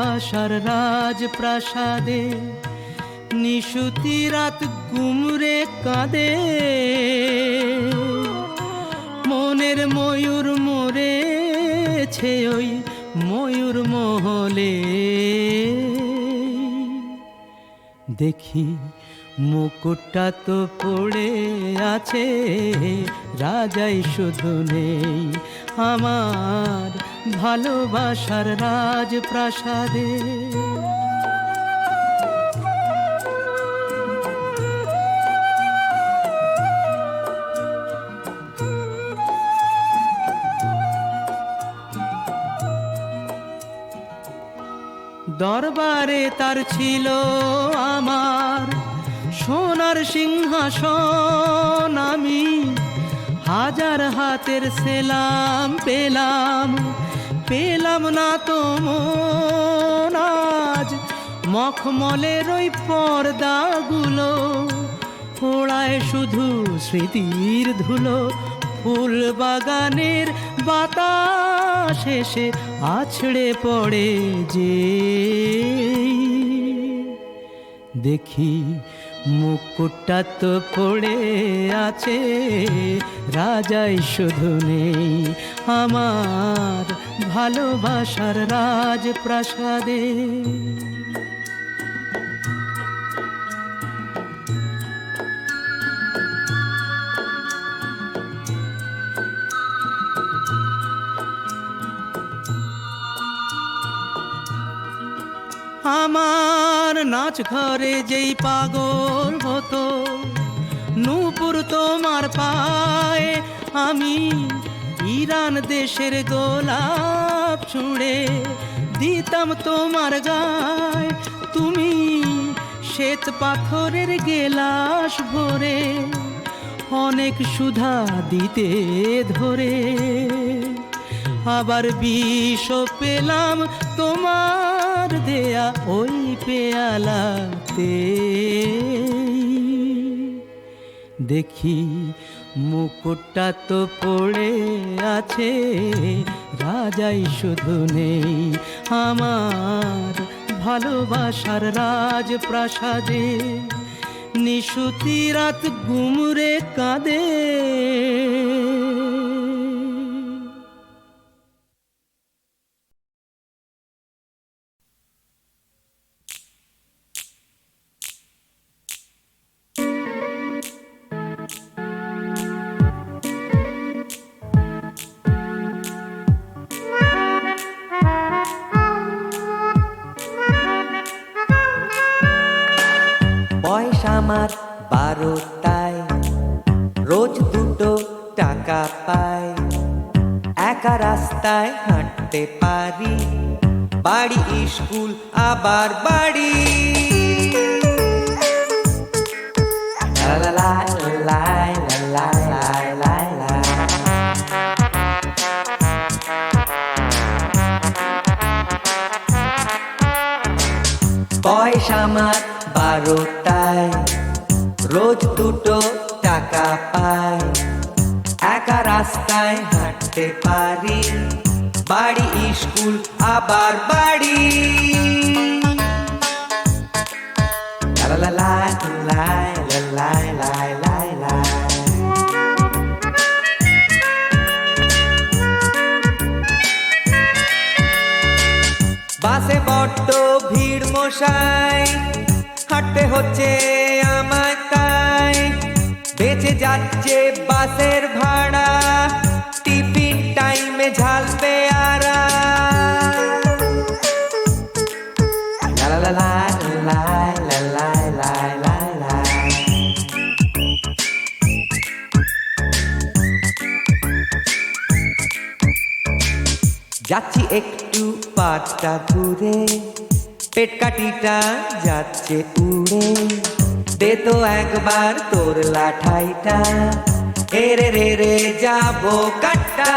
ভালোবাসার রাজপ্রাসাদে, নিশুতি রাত গুমরে কাঁদে। মনের ময়ূর মরেছে ওই ময়ূর মহলে। দেখি মুকুটটা তো পড়ে আছে, রাজাই শুধু নেই আমার ভালোবাসার রাজপ্রাসাদে। দরবারে তার ছিল আমার সোনার সিংহাসন। আমি হাজার হাতের সেলাম পেলাম। পেলাম না তো আজ। মখমলের ওই পর্দাগুলো ওড়ায় শুধু স্মৃতির ধুলো। ফুল বাগানের বাতাস এসে আছড়ে পড়ে যে। দেখি মুকুটটা তো পড়ে আছে রাজাই শুধু নেই আমার ভালোবাসার রাজপ্রাসাদে। আমার নাচ ঘরে যেই পাগল হতো, নূপুর তোমার পায়ে আমি ইরান দেশের গোলাপ ছুঁড়ে দিতাম তোমার গায়ে। তুমি শ্বেত পাথরের গেলাস ভরে অনেক সুধা দিতে ধরে। আবার বিষ পেলাম তোমার দেয়া ওই পেয়ালাতে। দেখি মুকুটটা তো পড়ে আছে, রাজাই শুধু নেই আমার ভালোবাসার রাজপ্রাসাদে। নিশুতি রাত গুমরে কাঁদে রাস্তায় হাঁটতে পারি। বাড়ি, স্কুল, আবার বাড়ি। পয়সা আমার বারোটায় রোজ দুটো টাকা পায়। একা রাস্তায় করতে পারি। বাড়ি, স্কুল, আবার বাড়ি। বাসে বড্ড ভিড় মশাই, হাঁটতে হচ্ছে আমায় তাই। বেঁচে যাচ্ছে বাসের ভাড়া। একটু পাটটা ঘুরে পেট কাটিটা যাচ্ছে উড়ে। দে তো একবার তোর লাঠাইটা এরে রে রে যাব কাটা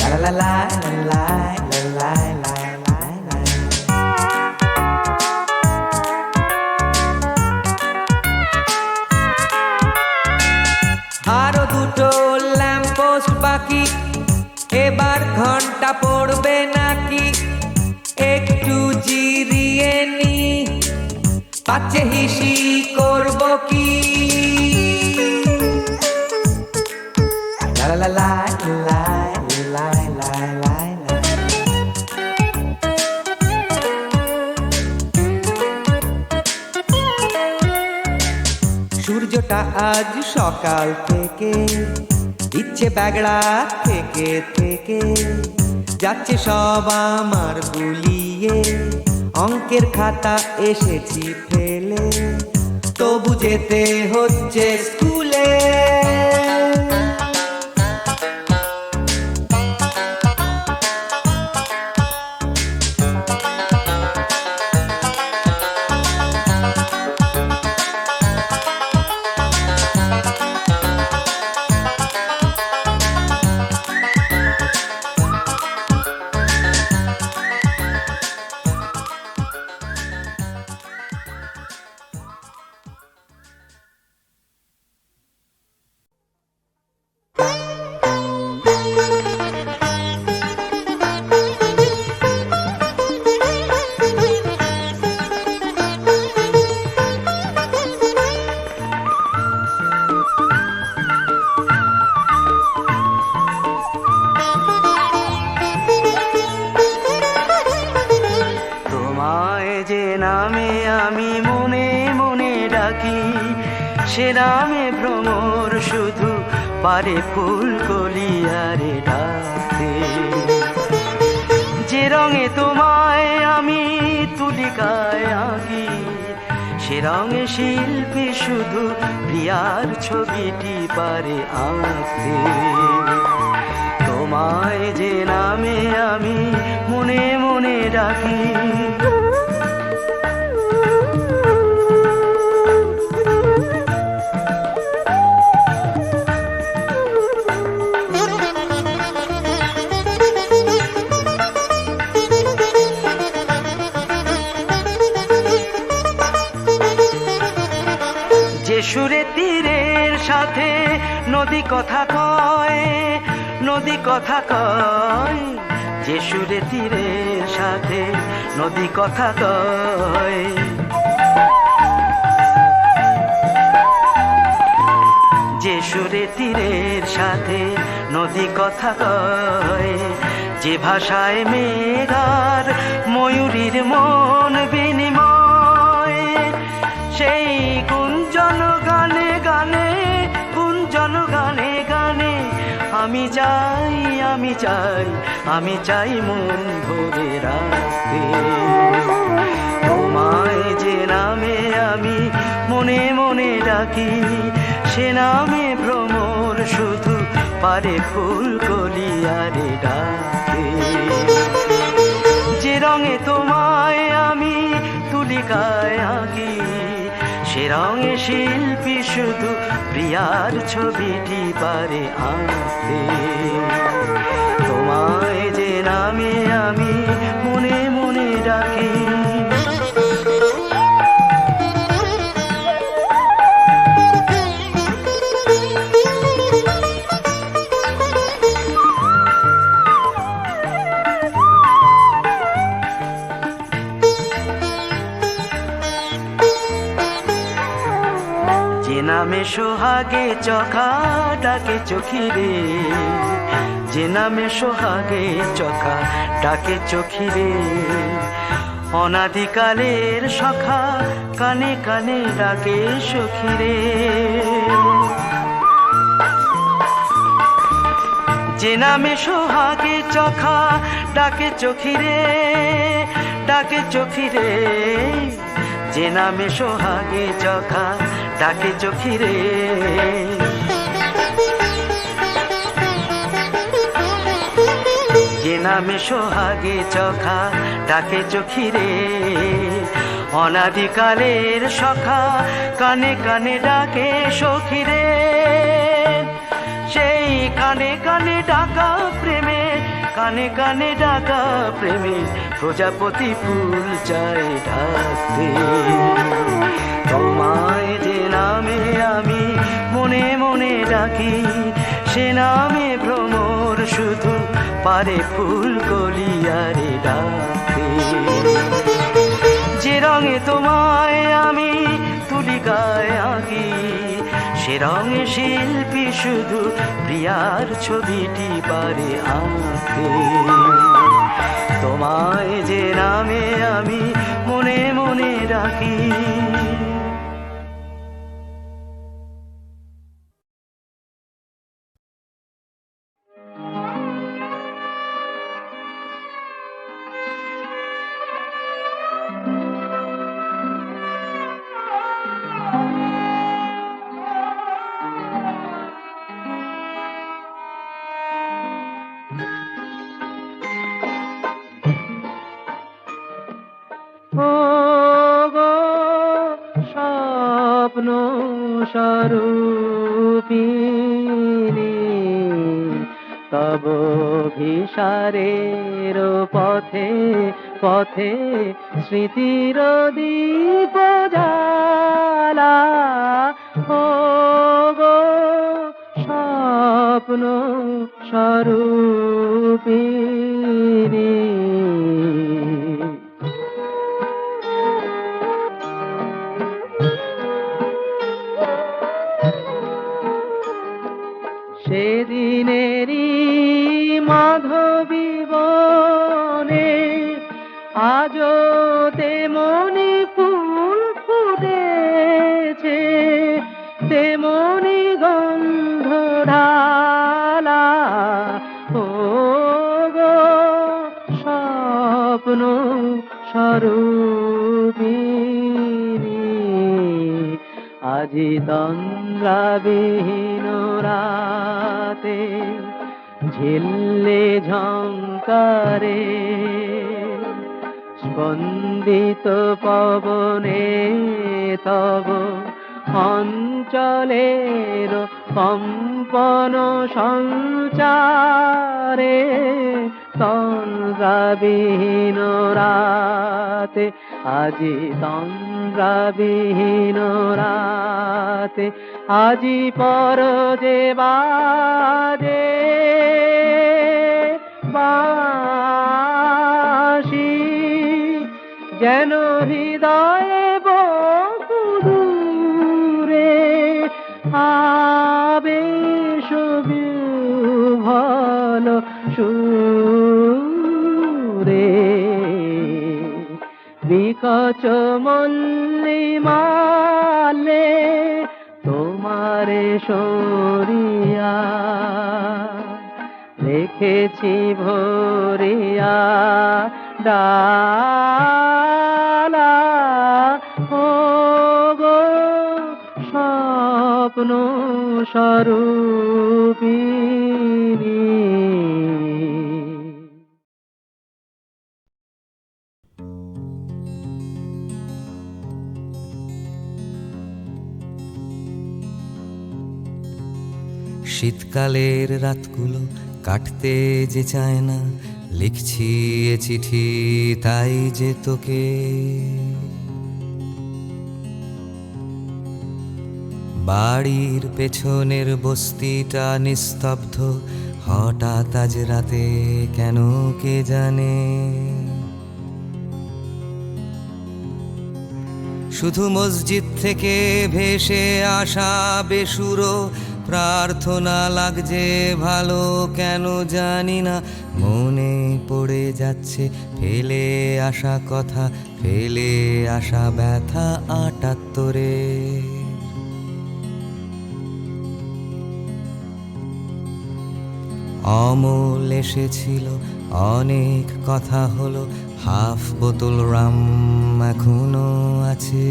লা লা লা লা সূর্যটা আজ সকাল থেকে দিচ্ছে ব্যাগড়া থেকে থেকে, যাচ্ছে সব আমার গুলিয়ে, অঙ্কের খাতা এসেছি ফেলে, তবু যেতে হচ্ছে স্কুলে। ডাকি সে নামে ভ্রমর শুধু পারে ফুল কলিয়ারে ডাকতে যে রঙে তোমায় আমি তুলিকায় আঁকি, সে রঙে শিল্পী শুধু প্রিয়ার ছবিটি পারে আঁকতে। তোমায় যে নামে আমি মনে মনে ডাকি নদী কথা কয়, নদী কথা কয় যে সুরে তীরের সাথে নদী কথা কয়। যে সুরে তীরের সাথে নদী কথা কয়, যে ভাষায় মেঘার ময়ূরীর মন বিনিময়, সেই কুঞ্জন আমি চাই আমি চাই আমি চাই মন ভরে রাখতে। তোমায় যে নামে আমি মনে মনে ডাকি, সে নামে ভ্রমর শুধু পারে ফুল কলিয়ারে ডাকে। যে রঙে তোমায় আমি তুলিকায় আঁকি সে রঙে শিল্পী শুধু প্রিয়ার ছবিটি পারে আঁকতে। তোমায় যে নামে আমি মনে মনে ডাকি সোহাগে চখা ডাকে চোখি রে। যে নামে সোহাগে, চখা ডাকে চোখি রে। অনাদিকালের সখা কানে কানে ডাকে সখিরে যে নামে সোহাগে, চখা ডাকে চোখি রে, ডাকে চোখি রে। যে নামে সোহাগে, চখা ডাকে চোখিরে নামে সোহাগে চখা ডাকে চোখিরে অনাদিকালের সখা কানে কানে ডাকে সখিরে সেই কানে কানে ডাকা প্রেমে, কানে কানে ডাকা প্রেমে প্রজাপতি ফুল চাই ডাকতে। যে নামে আমি মনে মনে ডাকি। সে নামে ভ্রমর শুধু পারে ফুল গলিয়ারে ডাকতে যে রঙে তোমায় আমি তুলি গায়ে আঁকি, সে রঙে শিল্পী শুধু প্রিয়ার ছবিটি পারে আঁকতে তোমায় যে নামে আমি মনে মনে রাখি ভিসারের পথে পথে স্মৃতির দীপ তন্দ্রাবিহীন রাতে ঝিল্লে ঝঙ্কারে স্পন্দিত পবনে তব অঞ্চলের কম্পন সঞ্চারে তন্দ্রাবিহীন রাতে, আজি তন্দ্রাবিহীন রাতে, আজি পর যে বাজে বাসি যেন হৃদয়ে আবেশ বিহ্বল সুরে বিকচ মল্লিমালে তোমারে সরিয়া। রেখেছি ভরিয়া ডালা। ও গো স্বপ্ন স্বরূপিণী। শীতকালের রাতগুলো কাটতে যে চায় না, লিখছি এ চিঠি, তাই যে তোকে। বাড়ির পেছনের বস্তিটা নিস্তব্ধ, হঠাৎ আজ রাতে কেন কে জানে? শুধু মসজিদ থেকে ভেসে আসা বেসুরো প্রার্থনা লাগছে, ভালো কেন জানি না। মনে পড়ে যাচ্ছে, ফেলে আসা কথা, ফেলে আসা ব্যথা আটাত্তরে। অমল এসেছিল, অনেক কথা হলো, হাফ বোতল রাম এখনও আছে।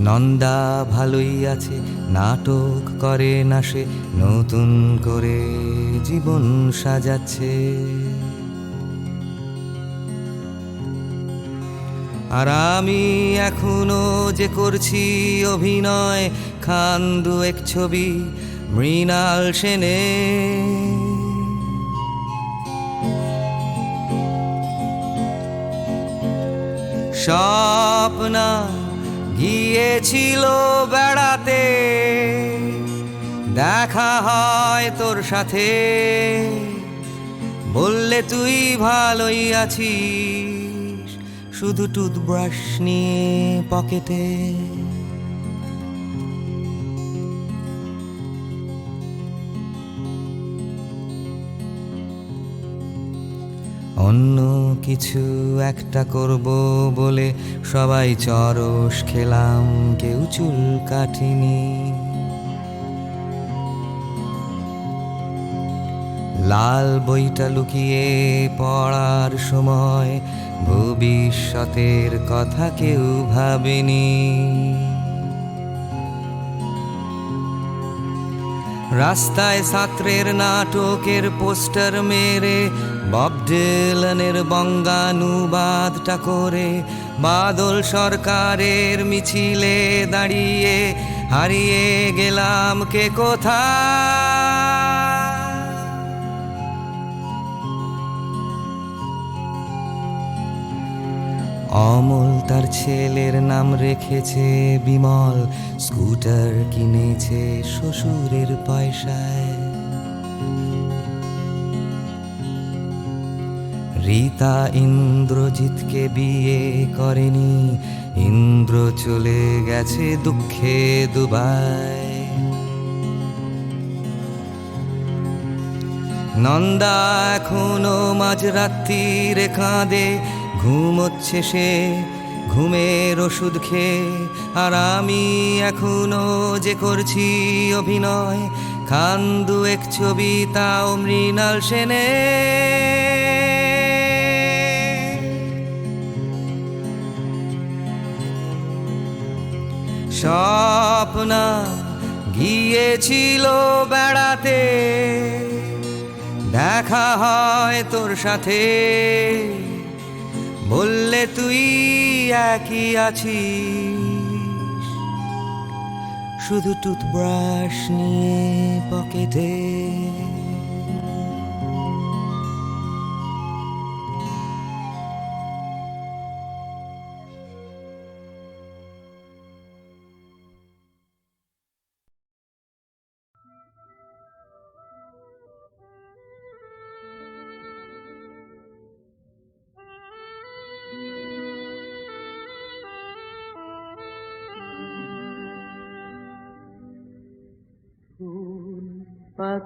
নন্দা ভালোই আছে, নাটক করে না সে, নতুন করে জীবন সাজাচ্ছে। আর আমি এখনও যে করছি অভিনয়, খান দু এক ছবি, মৃণাল সেনে। স্বপ্না গিয়েছিল বেড়াতে। দেখা হয় তোর সাথে। বললে তুই ভালোই আছিস। শুধু টুথব্রাশ নিয়ে পকেটে অন্য কিছু একটা করব বলে সবাই চরস খেলাম, কেউ চুল কাটিনি। লাল বইটা লুকিয়ে পড়ার সময় ভবিষ্যতের কথা কেউ ভাবেনি। রাস্তায় ছাত্রের নাটকের পোস্টার মেরে বব ডিলানের বঙ্গানুবাদটা করে বাদল সরকারের মিছিলে দাঁড়িয়ে হারিয়ে গেলাম কে কোথায়? অমল তার ছেলের নাম রেখেছে বিমল, স্কুটার কিনেছে শ্বশুরের পয়সায়। রীতা ইন্দ্রজিৎকে বিয়ে করেনি। ইন্দ্র চলে গেছে দুঃখে দুবাই। নন্দা এখনও মাঝরাত্রির কাঁদে ঘুমোচ্ছে সে, ঘুমের ওষুধ খেয়ে। আর আমি এখনও যে করছি অভিনয় খান দু এক ছবি তাও মৃণাল সেনে স্বপ্না গিয়েছিল বেড়াতে। দেখা হয় তোর সাথে। বললে তুই একই আছিস। শুধু টুথব্রাশ নিয়ে পকেটে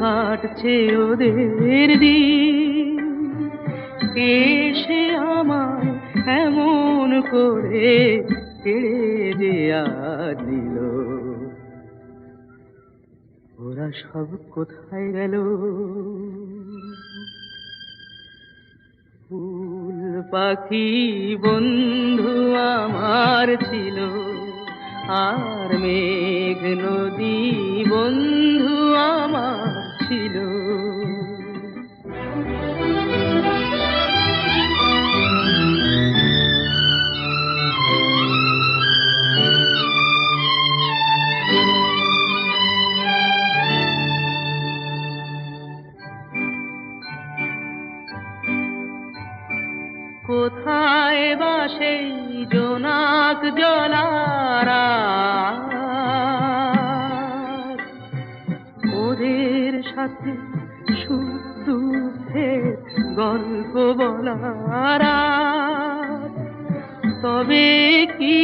কাটছে ওদের দিন। কে আমার এমন করে কেড়ে যে দিল ওরা সব কোথায় গেল? ফুল পাখি বন্ধু আমার ছিল। আর মেঘ নদী বন্ধু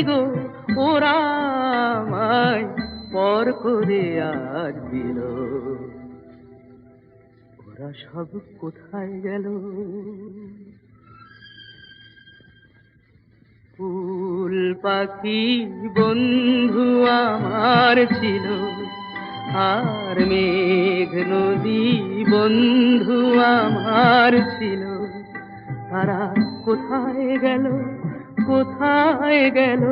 গো, ওরা পর করে আজ দিল ওরা সব কোথায় গেল? ফুল পাখি বন্ধু আমার ছিল, আর মেঘ নদী বন্ধু আমার ছিল। তারা কোথায় গেল? কোথায় গেল?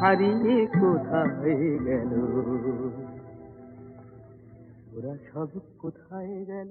হারিয়ে কোথায় গেল? ওরা সব কোথায় গেল?